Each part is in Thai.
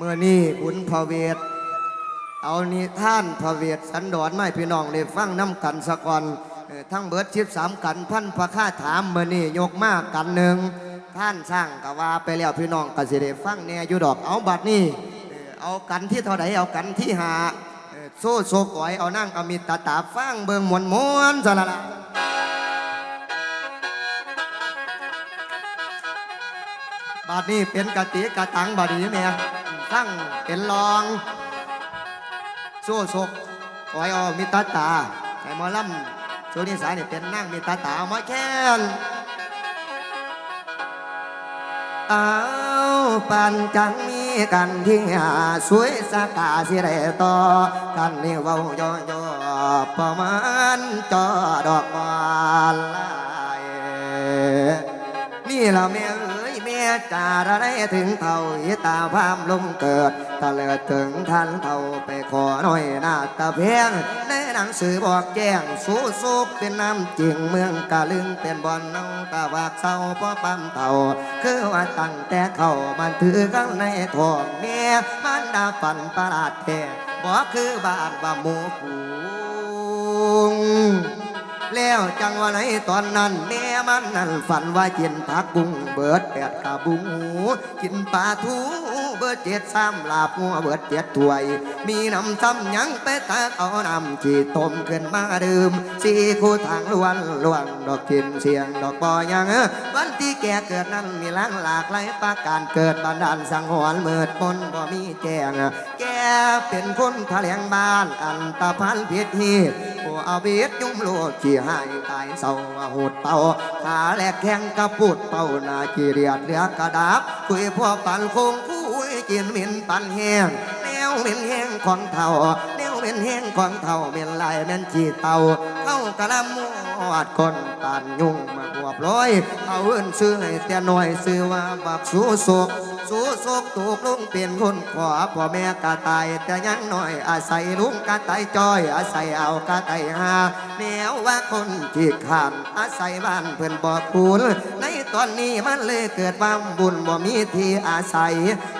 เมื่อนี้บุญพระเวท เอานิท่านพระเวทสันดอนไม่พี่น้องได้ฟังน้ำกันสะก่อนทั้งเบิดชิบสามกันพันพระค่าถามเมื่อนี้ยกมากกันหนึ่งท่านสร้างกะว่าไปแล้วพี่น้องกสิได้ฟังแนอยู่ดอกเอาบัดนี้เอากันที่เท่าไหเอากันที่หาโซ่โซก่อยเอานั่งอมิตตาตาฟังเบิงมวนมวนสละละบัดนี้เป็นกะติกะตังบัดนี้แม่ ฟังเป็นรองสู้ศกขอยเอามิตรตาไอ้หมอลำโซนิสายนี่เป็นนั่งมิตรตามาแค้นเอาปันจังมีกันที่หาสวยสากาสิได้ต่อกันนี่เว้าย่อย่อประมาณจอดอกบานลายนี่ละแม่เอ้ยแม่ จาระได้ถึงเท่าอีตาพามลงเกิดถ้าเลิดถึงทันเท่าไปขอหน่อยนาตาเพียงในหนังสือบอกแจ้งสู้ซุปเป็นน้ำจริงเมืองกะลึงเป็นบอนน้องตาวากเศร้าเพราะปั๊มเท่าคือว่าตั้งแต่เข้ามันถือกันในทองเมียมันดาฝันประหลาดแท้บอกคือบ้านว่าหมูฝูง แล้วจังว่าไหนตอนนั้น แม่มันนั่นฝันว่ากินผักบุ้งเบิดแปดกะบุ้งกินปลาทูเบิดเจ็ดซ้ำลาบหัวเบิดเจ็ดถ้วย มีน้ำซ้ำยังไปตักเอาน้ำจีต้มขึ้นมาดื่มสีคู่ทางล้วนล้วนดอกกินเสียงดอกบอยังวันที่แกเกิดนั้นมีล้างหลากหลายประการเกิดบันดาลสังหรณ์เมิดมนบ่มีแจงแกเป็นคนทะเลงบ้านอันตะพันเพิษฮี อาเบียดยุ่มโลกขี้หายตายเศร้าหดเป่าขาแหลกแข้งกระปุดเป่าหนาจีเรียดเหลือกระดับคุยพวกปันคงคุยกินเหม็นปันแห้งแนวเหม็นแห้งของเท่าแนวเหม็นแห้งของเท่าเหม็นลายแม่นจีเต่าเข้ากระลำมอดคนปันยุ่งมา บวบร้อย เอาเอิ้นซื้อให้แต่น้อยซื้อว่าบักสู้สกสู้สกถูกลุงเปลี่ยนคนขวาพ่อแม่กะตายแต่ยังน้อยอาศัยลุงกะตายจอย อาศัยเอากะตายหาแนวว่าคนที่ขานอาศัยบ้านเพื่อนบ่คูณใน ตอนนี้มันเลยเกิดความบุญบ่มีที่อาศัย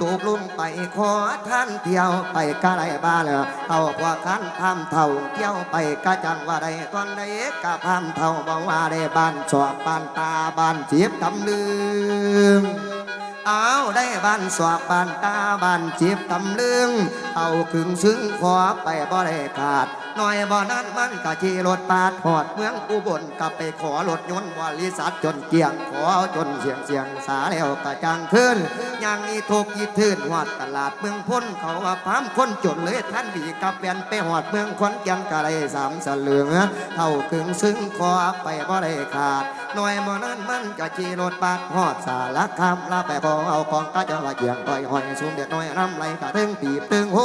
ตูกลุงไปขอท่านเที่ยวไปกะไรบ้านเอาพวกขันพามเท่าเที่ยวไปกะจังว่าใดตอนใดกะพามเท่าบอกว่าได้บ้านสอบบ้านตาบ้านเจียบตำลืมเอาได้บ้านสวบบ้านตาบ้านเจียบตำลึงเอาขึงซึ้งขอไปบ่ได้ขาด หน่อยบ่นั้นมันกะจีรถปาดหอดเมืองอุบลกลับไปขอรถยนต์บริษัทจนเกียงขอจนเสียงเสียงสาแล้วกะจังขึ้นยังนี่ทุกยีทื่นหอดตลาดเมืองพ้นเขาว่าพามคนจนเลยท่านดีกับแฟนไปหอดเมืองขอนแก่นกะไรสามสลึงเท่าขึงซึ้งขอไปบ่ได้ขาด หน่อยบ่นั้นมันก็จีรถปาดหอดสารคามลาไปพอเอาของกะจะว่าเกียงต่อยหอยสูงเด็ดน้อยน้ำไหลกะตึงปีบตึงโฮ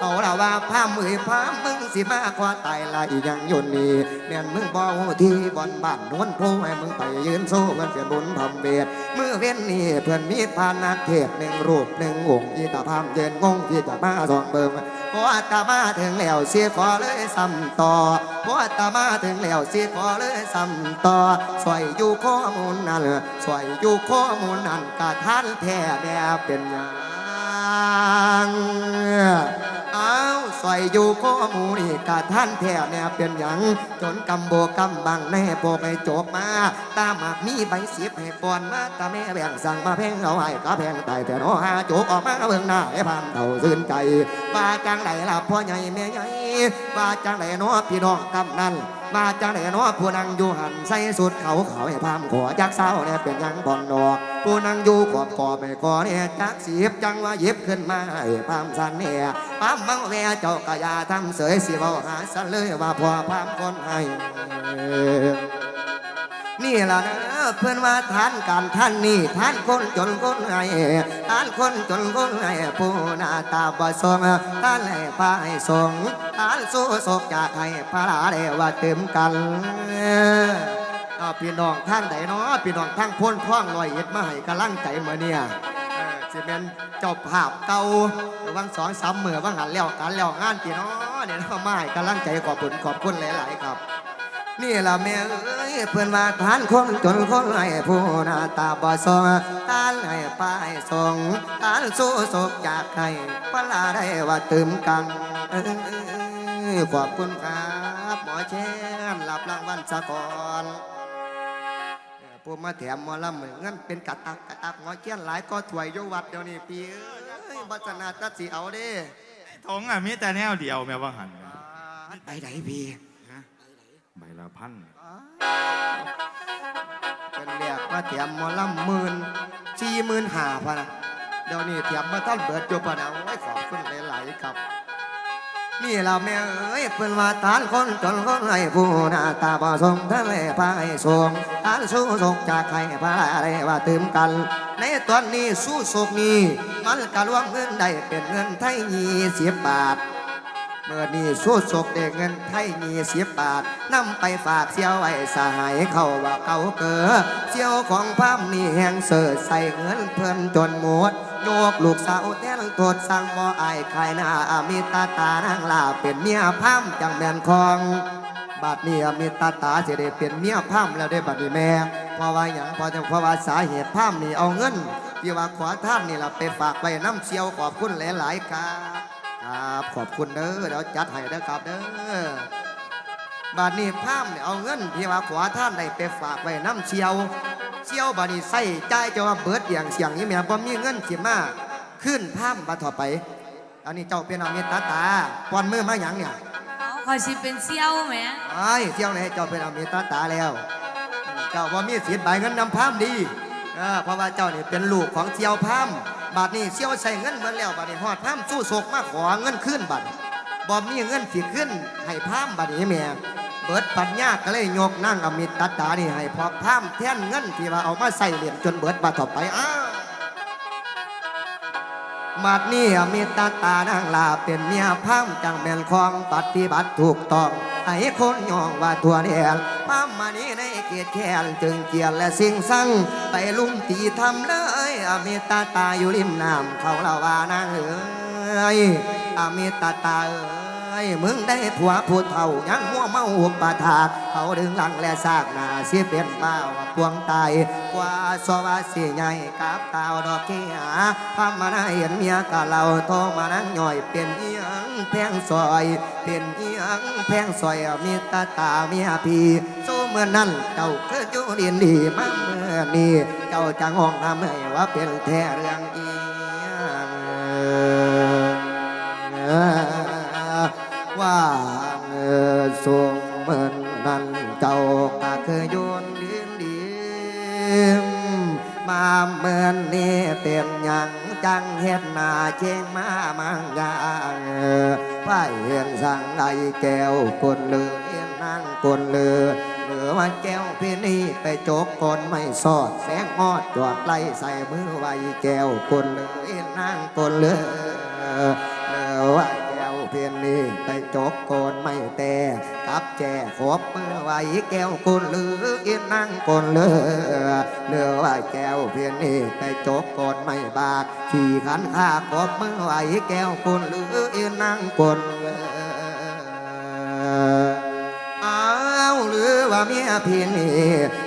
เอาละว่าพามมือพามมึงสิมาขวาตายละอีหยังอยู่นี่แม่นมึงบ่ฮู้ที่บ่อนบ้านนวลโพให้มึงไปยืนโซ่เพื่อนเสียบุญทำเวทมือเว้นนี่เพื่อนมีพานักเทศหนึ่งรูปหนึ่งองค์อีตาพามเย็นงงที่จะมาสองเบิ่ง พออาตมาถึงแล้วเสียขอเลยซ้ำต่อพออาตมาถึงแล้วเสียขอเลยซ้ำต่อสวยอยู่ข้อมูลนั่นสวยอยู่ข้อมูลนั่นกะท่านแท้แน่เป็นหยัง อยอยู่ข้อมูลนี่กะท่านแท้แน่เป็นหยังจนกำโบกำบังแน่โปกให้จบมา ตามากมีใบเสียบให้ปอนมาตาแม่แบ่งสั่งมาแพงเอาให้กะแพงตายแต่น้อหาโจกออกมาเบิ่งหน้าให้พานเท่าซื่นใจว่าจังไดล่ะพ่อใหญ่แม่ใหญ่ว่าจังไดน้อพี่น้องกำนันว่าจังไดน้อผู้นังอยู่หันใส่สุดเขาเขาให้พามขอจักเศร้าเนี่ยเป็นหยังบอนดอก ผู้นั่งอยู่ขอบขอบไปขอเนี่ยจักเสีบจังว่าหยิบขึ้นมาให้พามสันเนี่ยพามมังแวเจ้ากะยาทำเสยสิเว้าหาสันเลยว่าพอพามคนให้นี่ล่ะนะเพื่อนว่าท่านการท่านนี่ท่านคนจนคนไงท่านคนจนคนไงผู้หน้าตาบ่สงท่านให้พาให้สงท่านสู้ศกจากให้พระราเดว่าเต็มกันเอ พี่น้องท่านใดเนาะพี่น้องทั้งพ้นพ้องลอยเอ็ดมาให้กำลังใจมาเนี่ยเออสิเป็นเจ้าภาพเก่าวังสองสามมือวังหันแล้วกันแล้วงานพี่น้องเนี่ยเนาะมาให้กำลังใจขอบคุณขอบคุณหลาย ๆ ครับ นี่ล่ะแม่เอ้ยเพื่อนว่าทานคนจนคนให้ผู้หน้าตาบ่สองทานให้ป้ายส่งทานสู้ศกจากใครปลาได้ว่าตื่มกังขอบคุณครับ หมอเชนรับรางวัลสะกอน เอ่อผู้มาแถมหมอลำเหมือนเงินเป็นกะตักกะตักหมอเชียนหลายก็ถวยอยวัดเดี๋ยวนี้ปีเอ้ยบัตนาตัดสีเอาเด้ทงอะมีแต่แนวเดียวแม่ว่าหันไปไหนพี่ใบละพันเป็นเรียกว่าเตรียมหมอลำหมื่นสี่หมื่นห้าพะนะเดี๋ยวนี้เตรียมมาท่านเบิดอยู่พะนะไว้ขอบคุณหลายๆครับ นี่เราแม่เอ้ยเพิ่นว่าทานคนจนคนให้ผู้หน้าตาบ่สมทะเลพายสวงทานสู้สกจากใครพาอะไรว่าตื่มกัน ในตอนนี้สู้สกนี้มันกะรวมเงินได้เป็นเงินไทยยี่สิบบาทเมื่อนี้สู้ศกเด็กเงินไทยมีสิบบาทนำไปฝากเสียวไว้สหายเขาว่าเขาเกิดเสียวของพามนี่แหงเสิร์ใส่เงินเพิ่นจนหมด โยกลูกสาวแท้งโทษสั่งบ่อายขายหน้ามิตาตานางลาเป็นเมียพามจังแม่นคองบัดนี้มิตาตาจะได้เป็นเมียพามแล้วได้บัดนี้แม่เพราะว่าหยังเพราะเพราะว่าสาเหตุพามนี่เอาเงินที่ว่าขอท่านนี่ล่ะไปฝากไว้น้ำเสียวขอบคุณหลายๆครับครับขอบคุณเด้อเดี๋ยวจัดให้เด้อครับเด้อบาดนี้พามเนี่ยเอาเงินที่ว่าขวาท่านได้ไปฝากไว้น้ำเชียว เชียวบาดนี้ใส่จ่ายจะว่าเบิดอย่างเสียงนี้แม่บ่มีเงินสิมาขึ้นพามมาถอดไป อันนี้เจ้าเป็นอามิตาตาปอนมือมาหยังเนี่ยเอาคอยสิเป็นเซี่ยวแหมไอ้เที่ยวไหนเจ้าเป็นอามิตาตาแล้ว เจ้าบ่มีสิทธิ์ใบเงินนำพามดีเออเพราะว่าเจ้านี่เป็นลูกของเชียวพามบาดนี้เชียวใส่เงินเบิดแล้วบาดนี้ฮอดพามสู้ศกมาขอเงินขึ้นบัดบอมมีเงินสิขึ้นให้พามบัดนี้แม่ เบิดปัญญาก็เลยโยกนั่งอมิตตาตานี่ให้พอพามแท่นเงินที่ว่าเอามาใส่เหรียญจนเบิดบาต่อไปอ้ามาดนี้อมิตตาตานางลาเป็นเมียพามจังแม่นของปฏิบัติถูกต้องให้คนยองว่าตัวเดียนพามมานี้ในเกียรติแค้นจึงเกียรและสิ่งสั่งไปลุ่มตีทำเลยอมิตตาตาอยู่ริมน้ำเขาเล่าว่านางเอ๋ยอมิตาตาเอ้ย มึงได้ผัวผู้เฒ่ายังมัวเมาอุปถากเขาดึงหลังและซากหน้าสิเป็นบ้าว่าพวงตายกว่าสวาสิใหญ่กับตาวดอกเกียพามานาเห็นเมียกะเราโทรมานั่งย่อยเป็นเอียงแพงซอย เป็นเอียงแพงซอยมิตาตาเมียพีสู้เมื่อนั้นเจ้าคืออยู่ดินดีมาเมื่อนี้เจ้าจะงองทำให้ว่าเป็นแท้เรื่องอี กคนไม่สอด แสงฮอดจอดไล่ใส่มือไว้แก้วคนเลือเห็นนั่งคนเลือเลือว่าแก้วเพียนนี้ไปจกโกนไม่แต่กับแจขบมือไว้แก้วกุนลืออินนั่งกุนเลือเลือว่าแก้วเพียนนี้ไปจกโกนไม่บากขี่ขันข้าขบมือไว้แก้วกุนลืออินนั่งกุนเลือ ว่าเมียพี่นี่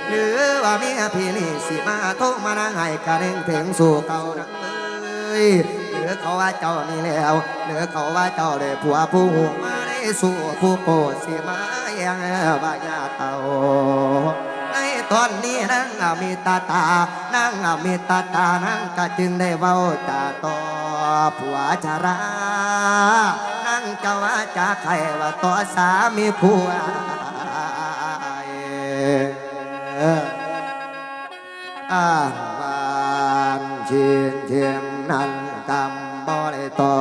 หรือว่าเมียพี่นี่สิมาโทรมานั่งให้กระเด้งถึงสู่เก่านังเลยหลือเขาว่าเจ้านี่แล้วหลือเขาว่าเจ้าได้ผัวผู้มาได้สู่ผู้โกสิมาอย่างว่าญาเต่าในตอนนี้นั่งมีตาตา นั่งมีตาตา นั่งก็จึงได้เว้าจาต่อผัวชารา นั่งจ้าว่าจะใครว่าต่อสามีผัว อ่านวานเชินเทียมนันกำบ่ได้ตอ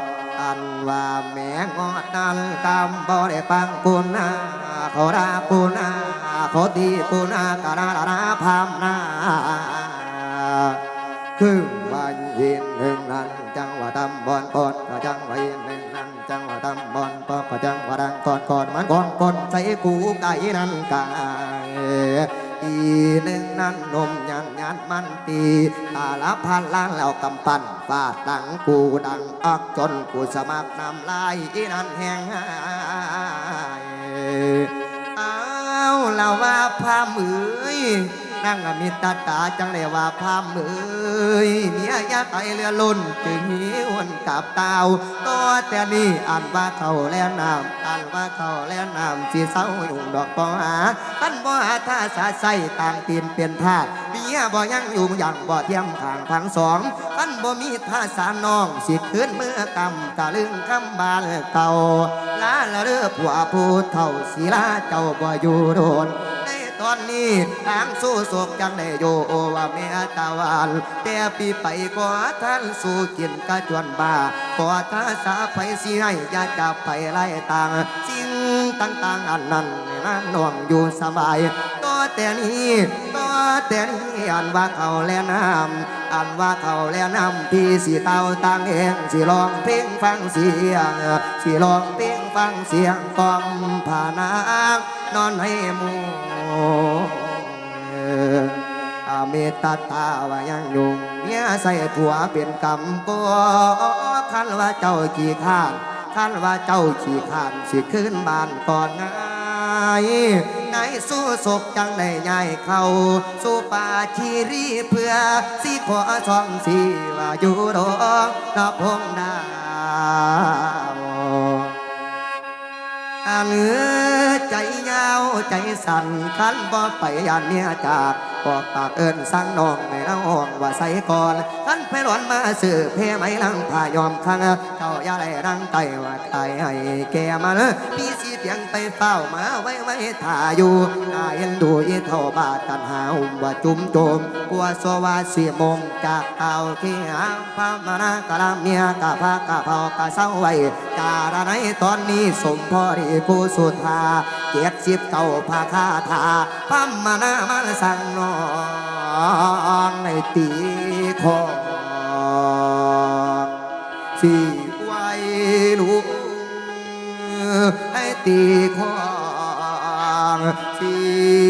ดอันว่าแม่งอดนันกำบ่ได้ปังกุนาขอรากุนาขอตีกุนากะนาลานาพามนาคือวันเยินหนึ่งนั้นจังหวะตำบอนปอนจังหวะยินหนึ่ง จังหวะตำบอนปอกจังหวะดังก่อนก่อนมันก่อนก่อนใส่กูไก่นั้นกายอีหนึ่งนั้นนมยันยันมันตีตาละพันล้านแล้วกำปั้นฟาดดังกูดังอักจนกูสมัครนำลายอีนั้นแห้งอ้าเราว่าพามือยนั่งมิตรตาจังเลยว่าพามือ ยเมียยาไตเรือล้นจึงหิวนกับเตาตัวแต่นี่อ่านว่าเขาแล้วน้ำอ่านว่าเขาแล้วน้ำสีเศร้าอยู่ดอกปอหาท่านบ่หาท่าสาใส่ต่างตีนเป็นทาสเมียบ่ยังอยู่อย่างบ่เทียมทางทั้งสองท่านบ่มีท่าสารน้องสิคืนเมื่อกำกะลึงคำบานเก่าลาละเรือผัวผู้เฒ่าศิลาเจ้าบ่อยู่โดน ตอนนี้ทางสู้ศกจังได้โยโอว่าเมียตะวันแต่ปีไปกว่าท่านสู้กินกะจวนบาขอท่าสาไปสิให้ยาจับไปไล่ต่างสิ่งต่างๆอันนั้นในนั้นน่วงอยู่สบายตัวแต่นี้ตัวแต่นี้อันว่าเขาแล่น้ำอันว่าเขาแล่น้ำพี่สีเตาต่างเองสิลองเพลงฟังเสียงสิลองเพลงฟังเสียงกอมผานางนอนให้มู ตาตาว่ายังยุงเมียใส่ผัวเป็นกรรมก็คันว่าเจ้าขี้ข้านคันว่าเจ้าขี้ข้านสิขึ้นบ้านก่อนไงไงสู้ศกจังได้ใหญ่เขาสู้ป่าชีรีเพื่อสิขอช่องสีว่าอยู่ดอกนพงดาวอาเนื้อใจยาวใจสั่นคันบ่ไปยานเมียจาก บอกปากเอิญสั่งน้องในน้ห้องว่าใส่ก่อนคันไปหลอนมาซื้อเพไหมลังพายอมคังเจ้าอย่าได้รังไตว่าใครให้แกมาเลยพี่สีเพียงไปเฝ้ามาไว้ไว้ท่าอยู่น่าเอ็นดูอีเท่าบาทกันหาอุ่มว่าจุ่มโจมกลัวสวาสีมงจากเต่าที่หางพามานากะลาเมียกะพากะเพากะเศร้าไว้จาระในตอนนี้สมพอดีกูสุธา เจ็ดสิบเก้าพาคาถาพัมมานามาสั่งนอนในตีของสี่ไว้ลุงให้ตีของสี่